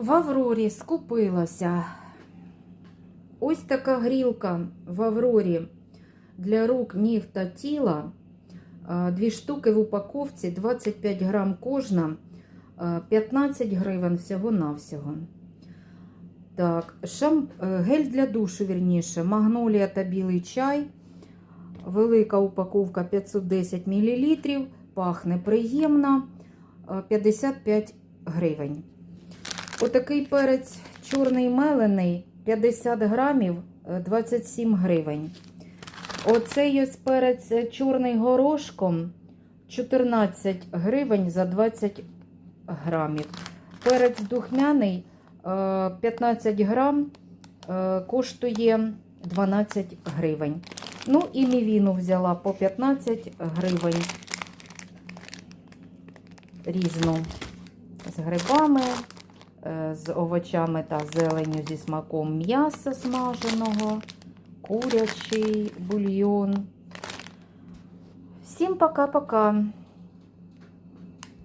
В Аврорі скупилася. Ось така грілка в Аврорі для рук, ніг та тіла. Дві штуки в упаковці, 25 грам кожна, 15 гривень всього-навсього. Так, шам... е, гель для душу, вірніше, магнолія та білий чай. Велика упаковка 510 мл. Пахне приємно. е, 55 гривень. Отакий перець чорний мелений 50 грамів е, 27 гривень. Оцей ось перець е, чорний горошком 14 гривень за 20 грамів. Перець духмяний е, 15 грам е, коштує 12 гривень. Ну і мівіну взяла по 15 гривень різну з грибами, е, з овочами та зеленю зі смаком м'яса смаженого, курячий бульйон. Всім пока-пока.